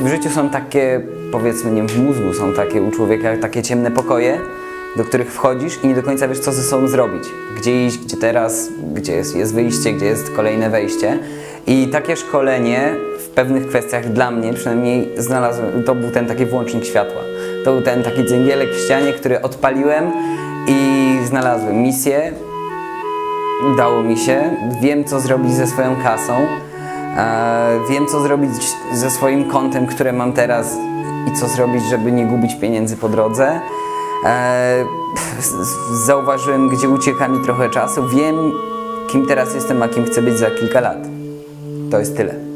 W życiu są takie, powiedzmy, nie w mózgu są takie u człowieka takie ciemne pokoje, do których wchodzisz i nie do końca wiesz, co ze sobą zrobić. Gdzie iść, gdzie teraz, gdzie jest, jest wyjście, gdzie jest kolejne wejście. I takie szkolenie w pewnych kwestiach dla mnie przynajmniej znalazłem, to był ten taki włącznik światła. To był ten taki dzygielek w ścianie, który odpaliłem i znalazłem misję, Udało mi się. Wiem, co zrobić ze swoją kasą. Wiem, co zrobić ze swoim kontem, które mam teraz i co zrobić, żeby nie gubić pieniędzy po drodze. E, zauważyłem, gdzie ucieka mi trochę czasu. Wiem, kim teraz jestem, a kim chcę być za kilka lat. To jest tyle.